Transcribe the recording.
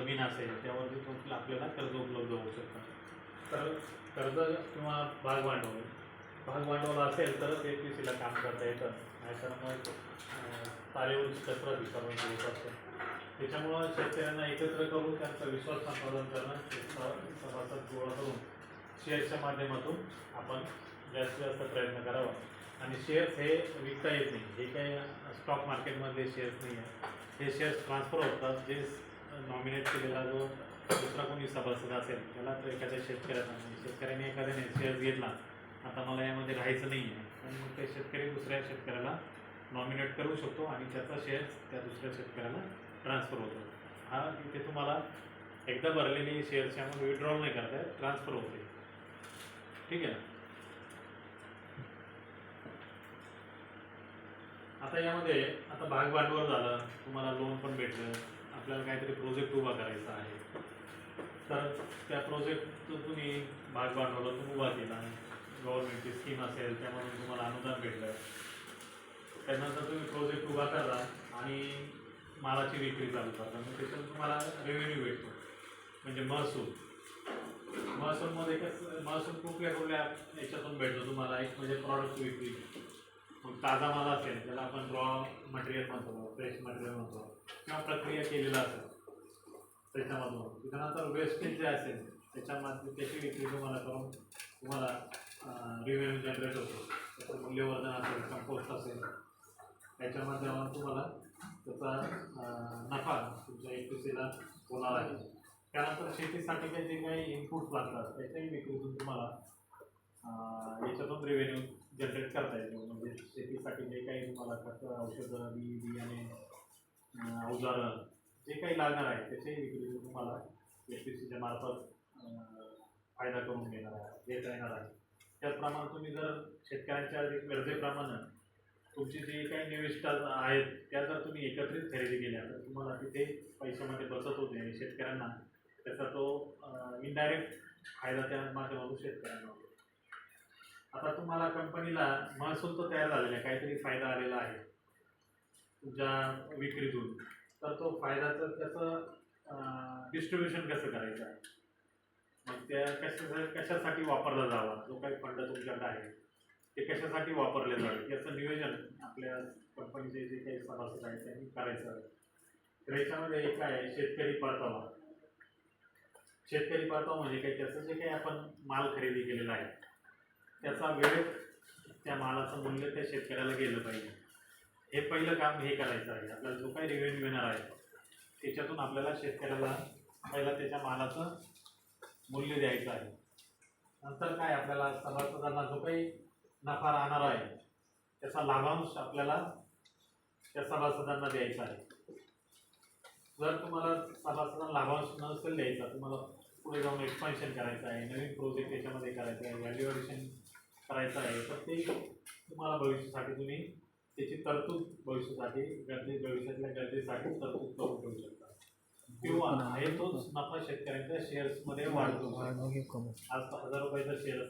जमीन असेल त्यावरती पण आपल्याला कर्ज उपलब्ध होऊ शकतं. तर कर्ज किंवा भाग भांडवल भाग भांडवल असेल तरच एक पी सीला काम करता येतं. नाहीतर मग अं, तारेवरची कसरत विचारून होत असते त्याच्यामुळं शेतकऱ्यांना एकत्र करून त्यांचा विश्वास संपादन करणं सभासद गोळा करून शेअर्सच्या माध्यमातून आपण जास्तीत जास्त प्रयत्न करावा. आणि शेअर्स हे विकता येत नाही. हे काही स्टॉक मार्केटमधले शेअर्स नाही आहे हे शेअर्स ट्रान्सफर होतात. जे नॉमिनेट केलेला जो दुसरा कोणी सभासद असेल त्याला तर एखाद्या शेतकऱ्याचा शेतकऱ्याने एखाद्याने शेअर्स घेतला. आता मला यामध्ये राहायचं नाही आहे पण मग ते शेतकरी दुसऱ्या शेतकऱ्याला नॉमिनेट करू शकतो आणि त्याचा शेअर्स त्या दुसऱ्या शेतकऱ्याला ट्रान्सफर होतो. हा इथे तुम्हाला एकदा भरलेली शेअर्स यामध्ये विड्रॉल नाही करता येत ट्रान्सफर होते. ठीक आहे ना? आता यामध्ये आता भाग भांडवल झालं तुम्हाला लोन पण भेटलं. आपल्याला काहीतरी प्रोजेक्ट उभा करायचा आहे. तर त्या प्रोजेक्ट तुम्ही भाग भांडवलातून उभा केला. गव्हर्नमेंटची स्कीम असेल त्यामधून तुम्हाला अनुदान भेटलं. त्यानंतर तुम्ही प्रोजेक्ट उभा करा आणि मालाची विक्री चालू करता मग त्याच्यात तुम्हाला रेव्हेन्यू भेटतो. म्हणजे महसूल. महसूलमध्ये कसं महसूल कुठल्या कुठल्या याच्यातून भेटतो तुम्हाला? एक म्हणजे प्रॉडक्ट विक्री. मग ताजा माल असेल त्याला आपण रॉ मटेरियल म्हणतो फ्रेश मटेरियल म्हणतो. किंवा प्रक्रिया केलेला असेल. त्याच्यामधून. त्याच्यानंतर वेस्टेज जे असेल त्याच्यामध्ये त्याची विक्री तुम्हाला करून तुम्हाला रिव्हेन्यू जनरेट होतो. त्याचं मूल्यवर्धन असेल कंपोस्ट असेल. त्याच्या माध्यमातून तुम्हाला त्याचा नफा तुमच्या एक सीला होणार आहे. त्यानंतर शेतीसाठीचे जे काही इनपुट्स लागतात त्याच्याही विक्रीतून तुम्हाला याच्यातून रेव्हेन्यू जनरेट करता येतो म्हणजे शेतीसाठी जे काही तुम्हाला खत औषधं बी बियाणे अवजारं जे काही लागणार आहे त्याच्याही विक्रीतून तुम्हाला एस पी सीच्या मार्फत फायदा करून घेणार आहे घेता येणार आहे. त्याचप्रमाणे तुम्ही जर शेतकऱ्यांच्या गरजेप्रमाणे तुमची जी काही निविष्ठा आहेत त्या जर तुम्ही एकत्रित खरेदी केल्या तर तुम्हाला तिथे पैशामध्ये बचत होते आणि शेतकऱ्यांना त्याचा तो इनडायरेक्ट फायदा त्या माध्यमातून शेतकऱ्यांना होतो. आता तुम्हाला कंपनीला महसूल तर तयार झालेला आहे काहीतरी फायदा आलेला आहे. तुमच्या विक्रीतून. तर तो फायद्याचं त्याचं डिस्ट्रीब्युशन कसं करायचं? आहे मग त्या कशा कशासाठी वापरला जावा? जो काही फंड तुमच्याकडे आहे ते कशासाठी वापरले जावे? याचं नियोजन आपल्या कंपनीचे जे काही सभासद आहेत त्यांनी करायचं. तर याच्यामध्ये एक आहे शेतकरी परतावा. शेतकरी परतावा म्हणजे काय? त्याचं जे काही आपण माल खरेदी केलेला आहे त्याचा वेळेत त्या मालाचं मूल्य त्या शेतकऱ्याला गेलं पाहिजे. हे पहिलं काम हे करायचं आहे. आपल्याला जो काही रेव्हेन्यू येणार आहे त्याच्यातून आपल्याला शेतकऱ्याला पहिला त्याच्या मालाचं मूल्य द्यायचं आहे. नंतर काय आपल्याला सभासदांना जो काही नफा राहणार आहे त्याचा लाभांश आपल्याला त्या सभासदांना द्यायचा आहे. जर तुम्हाला सभासदांना लाभांश नसेल द्यायचा तुम्हाला पुढे जाऊन एक्सपान्शन करायचं आहे नवीन प्रोजेक्ट त्याच्यामध्ये करायचं आहे व्हॅल्युएशन करायचं आहे तर ते तुम्हाला भविष्यासाठी तुम्ही त्याची तरतूद भविष्यासाठी गरजे भविष्यातल्या गरजेसाठी तरतूद करून ठेवू शकता किंवा हे. तोच नफा शेतकऱ्यांच्या शेअर्समध्ये वाढतो. आज हजार रुपयाचा शेअर